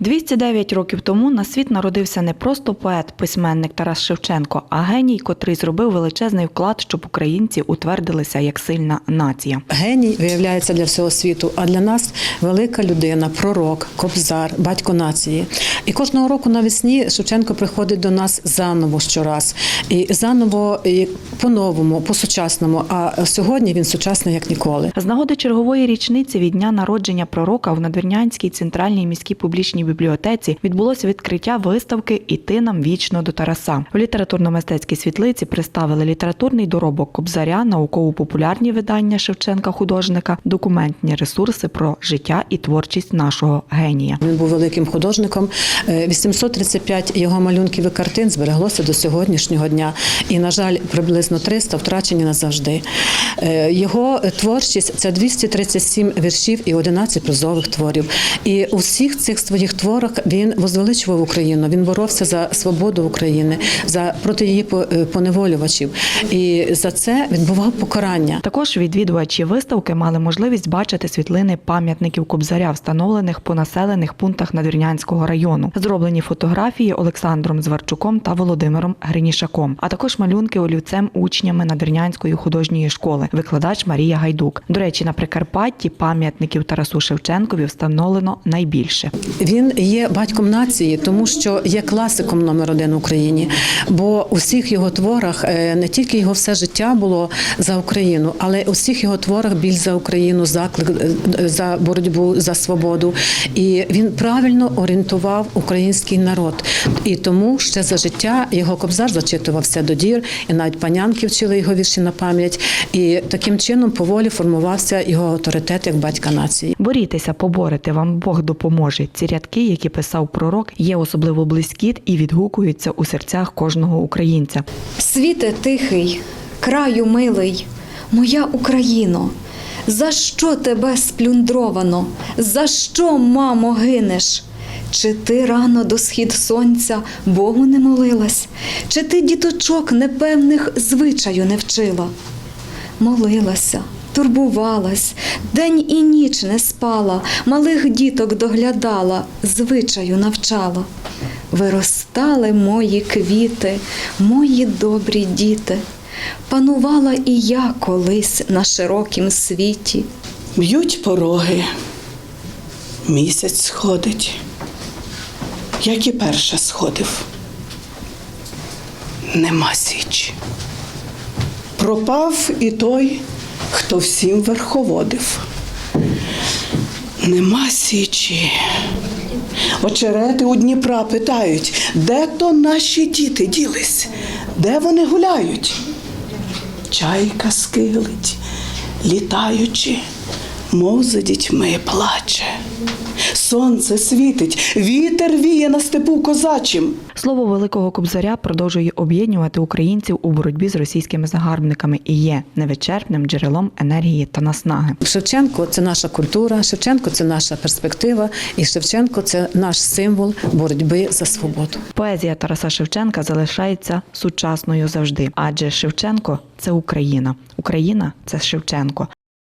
209 років тому на світ народився не просто поет, письменник Тарас Шевченко, а геній, котрий зробив величезний вклад, щоб українці утвердилися як сильна нація. Геній виявляється для всього світу, а для нас велика людина, пророк, кобзар, батько нації. І кожного року навесні Шевченко приходить до нас заново щораз. І заново і по-новому, по-сучасному. А сьогодні він сучасний як ніколи. З нагоди чергової річниці від дня народження пророка в Надвірнянській центральній міській публічній бібліотеці відбулося відкриття виставки Іти нам вічно до Тараса. В літературно-мистецькій світлиці представили літературний доробок Кобзаря, науково-популярні видання Шевченка художника, документні ресурси про життя і творчість нашого генія. Він був великим художником. Е, 835 його малюнків і картин збереглося до сьогоднішнього дня. І, на жаль, приблизно 300 втрачені назавжди. Е, Його творчість це 237 віршів і 11 прозових творів. І у всіх цих своїх творах він возвеличував Україну. Він боровся за свободу України, за проти її е, поневолювачів. І за це відбував покарання. Також відвідувачі виставки мали можливість бачити світлини пам'ятників Кобзаря, встановлених по населених пунктах Надвірнянського району. Зроблені фотографії Олександром Зварчуком та Володимиром Гринішаком, а також малюнки олівцем учнями Надвірнянської художньої школи, викладач Марія Гайдук. До речі, на Прикарпатті пам'ятників Тарасу Шевченкові встановлено найбільше. Він є батьком нації, тому що є класиком номер один в Україні. Бо у всіх його творах е, не тільки його все життя було за Україну, але у всіх його творах біль за Україну, заклик е, за боротьбу за свободу. І він правильно орієнтував український народ. І тому ще за життя його кобзар зачитувався до дір, і навіть панянки вчили його вірші на пам'ять. І таким чином поволі формувався його авторитет як батька нації. Борітеся, поборете, вам Бог допоможе. Ці рядки, які писав пророк, є особливо близькі і відгукуються у серцях кожного українця. Світе тихий, краю милий, моя Україно, за що тебе сплюндровано? За що, мамо, гинеш? Чи ти рано до схід сонця Богу не молилась? Чи ти діточок непевних звичаю не вчила? Молилася, турбувалась, день і ніч не спала, малих діток доглядала, звичаю навчала. Виростали мої квіти, мої добрі діти. Панувала і я колись на широкім світі. Б'ють пороги, місяць сходить, як і перше сходив. Нема січі. Пропав і той, хто всім верховодив. Нема січі. Очерети у Дніпра питають, де то наші діти ділись, де вони гуляють? Чайка скилить, літаючи, мов за дітьми плаче. Сонце світить, вітер віє на степу козачим. Слово великого кобзаря продовжує об'єднувати українців у боротьбі з російськими загарбниками і є невичерпним джерелом енергії та наснаги. Шевченко це наша культура, Шевченко це наша перспектива, і Шевченко це наш символ боротьби за свободу. Поезія Тараса Шевченка залишається сучасною завжди, адже Шевченко це Україна. Україна це Шевченко.